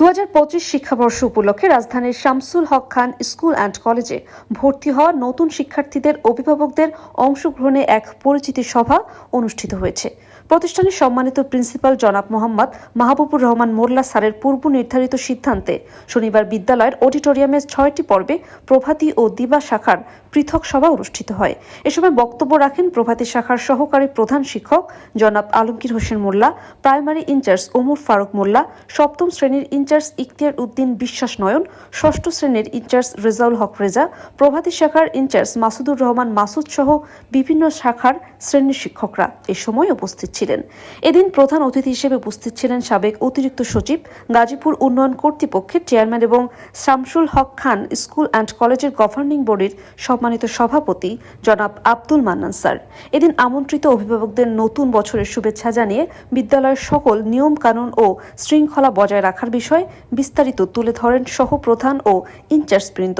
দু শিক্ষাবর্ষ উপলক্ষে রাজধানীর শামসুল হক খান স্কুল অ্যান্ড কলেজে ভর্তি হওয়া নতুন শিক্ষার্থীদের অভিভাবকদের অংশগ্রহণে এক পরিচিতি সভা অনুষ্ঠিত হয়েছে। প্রতিষ্ঠানের সম্মানিত প্রিন্সিপাল জনাব মোহাম্মদ মাহবুবুর রহমান মোল্লা স্যারের পূর্ব নির্ধারিত সিদ্ধান্তে শনিবার বিদ্যালয়ের অডিটোরিয়ামে ছয়টি পর্বে প্রভাতী ও দিবা শাখার পৃথক সভা অনুষ্ঠিত হয়। এ সময় বক্তব্য রাখেন প্রভাতী শাখার সহকারী প্রধান শিক্ষক জনাব আলমগীর হোসেন মোল্লা, প্রাইমারি ইনচার্জ ওমর ফারুক মোল্লা, সপ্তম শ্রেণির ইনচার্জ ইখতিয়ার উদ্দিন বিশ্বাস নয়ন, ষষ্ঠ শ্রেণির ইনচার্জ রেজাউল হক রেজা, প্রভাতী শাখার ইনচার্জ মাসুদুর রহমান মাসুদ সহ বিভিন্ন শাখার শ্রেণির শিক্ষকরা এ সময় উপস্থিত ছিলেন। এদিন প্রধান অতিথি হিসেবে উপস্থিত ছিলেন সাবেক অতিরিক্ত সচিব, গাজীপুর উন্নয়ন কর্তৃপক্ষের চেয়ারম্যান এবং শামসুল হক খান স্কুল অ্যান্ড কলেজের গভর্নিং বডির সম্মানিত সভাপতি জনাব আব্দুল মান্নান স্যার। এদিন আমন্ত্রিত অভিভাবকদের নতুন বছরের শুভেচ্ছা জানিয়ে বিদ্যালয়ের সকল নিয়ম কানুন ও শৃঙ্খলা বজায় রাখার বিষয়ে বিস্তারিত তুলে ধরেন সহ প্রধান ও ইনচার্জ বৃন্দ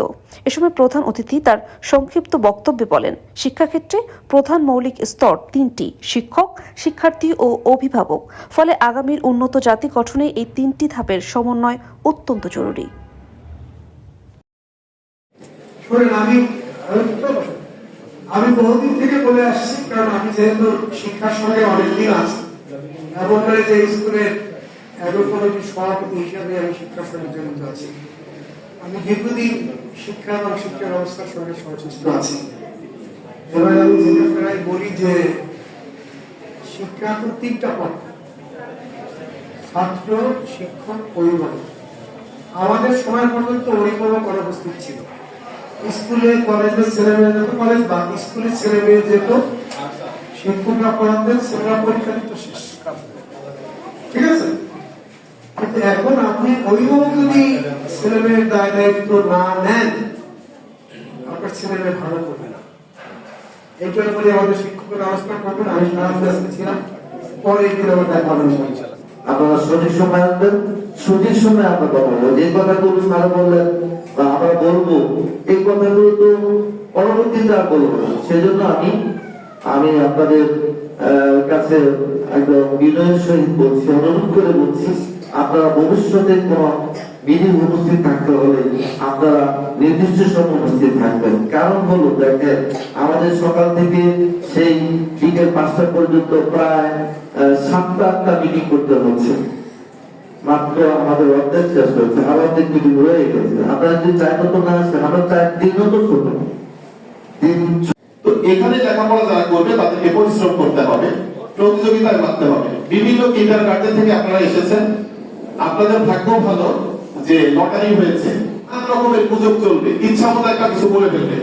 এ সময় প্রধান অতিথি তার সংক্ষিপ্ত বক্তব্যে বলেন, শিক্ষাক্ষেত্রে প্রধান মৌলিক স্তর তিনটি, শিক্ষক, শিক্ষার্থী ও অভিভাবক। ফলে আগামীর উন্নত জাতি গঠনে এই তিনটি ধাপের সমন্বয় অত্যন্ত জরুরি। আমি বহুদিন থেকে বলে আসছি, কারণ আমি যেহেতু শিক্ষার সঙ্গে অনেকদিন আছি। নয় যে স্কুলের সভাপতি হিসাবে আমি সঙ্গে জড়িত আছি। আমি দীর্ঘদিন শিক্ষা এবং শিক্ষা ব্যবস্থার সঙ্গে সংশ্লিষ্ট আছি। এবার আমি প্রায় বলি যে শিক্ষা তো তিনটা ছাত্র, শিক্ষক, অভিভাবক, আমাদের সময় পর্যন্ত অভিভাবক অনুপস্থিত ছিল। স্কুলে কলেজের ছেলে মেয়ে যেত, কলেজ বা স্কুলের ছেলে মেয়ে যেত, শিক্ষকরা পড়াতেন, ছেলেরা পরীক্ষা দিত শেষ। কিন্তু এখন আপনি অভিভাবক যদি ছেলে মেয়ের দায় দায়িত্ব না নেন, আপনার ছেলে মেয়ে ভালো করবে না। এইটার উপরে আমাদের শিক্ষকের আলোচনা করবেন, আমি সারা ছিলাম পরে এগুলো আবার দেখা হবে আপনারা সঠিক সময় আসবেন সঠিক সময় আমরা কথা বলব যে কথাগুলো স্যার বললেন, বা আমরা বলব, এই কথাগুলো তো পরবর্তীতে আর বলব না সেজন্য আমি আমি আপনাদের কাছে একদম বিনয়ের সহিত বলছি, অনুরোধ করে বলছি। আপনারা ভবিষ্যতে কোন বিধি উপস্থিত থাকতে হলে আপনারা নির্দিষ্ট সময় উপস্থিত থাকবেন। কারণ হলো, দেখেন, আমাদের সকাল থেকে সেই বিকেল পাঁচটা পর্যন্ত প্রায় সাতটা আটটা মিটিং করতে হচ্ছে। মাত্র আমাদের অর্ধেক শেষ হয়েছে মিটিং রয়ে গেছে। আপনারা যদি না আমরা দিনও তো তো এখানে লেখাপড়া যারা করবে, তাদেরকে পরিশ্রম করতে হবে, প্রতিযোগিতায় মারতে হবে। বিভিন্ন কিন্ডার গার্ডেন থেকে আপনারা এসেছেন আপনাদের ভাগ্য ভালো যে লটারি হয়েছে নানা রকমের গুজব চলবে। ইচ্ছা মতো একটা কিছু বলে ফেলবে।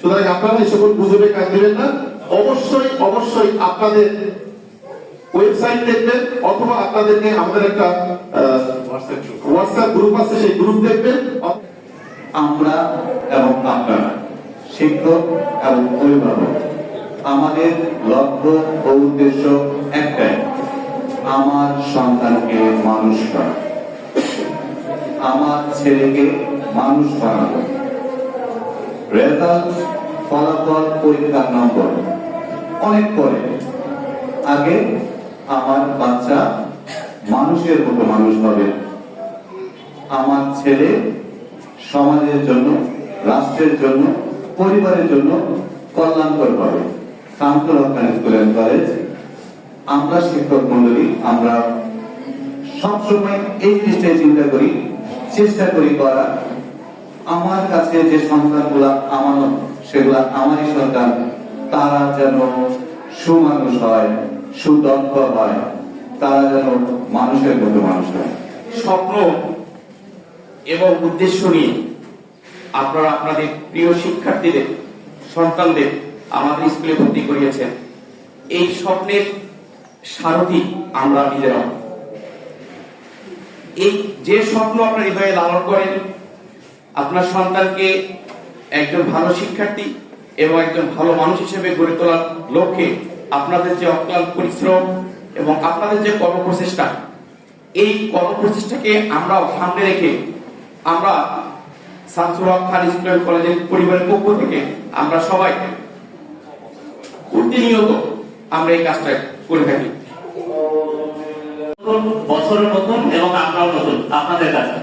সুতরাং আপনারা এই সকল গুজবে কাজ দিবেন না। অবশ্যই অবশ্যই আপনাদের ওয়েবসাইট দেখবেন অথবা আপনাদেরকে আমাদের একটা হোয়াটসঅ্যাপ গ্রুপ আছে সেই গ্রুপ দেখবেন। আমরা এবং আপনারা শিক্ষক এবং অভিভাবক আমাদের লক্ষ্য ও উদ্দেশ্য একটাই। আমার সন্তানকে মানুষ করা আমার ছেলেকে মানুষ বানাবো রেজাল্ট, ফলাফল, পরীক্ষার নম্বর। অনেক পরে, আগে আমার বাচ্চা মানুষের মতো মানুষ হবে। আমার ছেলে সমাজের জন্য, রাষ্ট্রের জন্য, পরিবারের জন্য কল্যাণকর হবে। শামসুল হকান স্কুল কলেজ আমরা শিক্ষক মন্ডলী, আমরা সবসময় এই জিনিসটাই চিন্তা করি, চেষ্টা করি করা। আমার কাছে যে সন্তানগুলা আমানত সেগুলা আমারই সন্তান, তারা যেন সুমানুষ হয়, সুদক্ষ হয়, তারা যেন মানুষের মতো মানুষ হয়। স্বপ্ন এবং উদ্দেশ্য নিয়ে আপনারা আপনাদের প্রিয় শিক্ষার্থীদের, সন্তানদের আমাদের স্কুলে ভর্তি করিয়েছেন। এই স্বপ্নের সারথি আমরা নিজেরা। এই যে স্বপ্ন আপনার হৃদয়ে লালন করেন, আপনার সন্তানকে একজন ভালো শিক্ষার্থী এবং একজন ভালো মানুষ হিসেবে গড়ে তোলার লক্ষ্যে আপনাদের যে অক্লান্ত পরিশ্রম এবং আপনাদের যে কর্মপ্রচেষ্টা, এই কর্মপ্রচেষ্টাকে আমরাও সামনে রেখে আমরা শামসুল হক খান স্কুল কলেজের পরিবারের পক্ষ থেকে আমরা সবাই প্রতিনিয়ত আমরা এই কাজটা করে থাকি বছরের নতুন এবং আমরাও নতুন আপনাদের কাছে?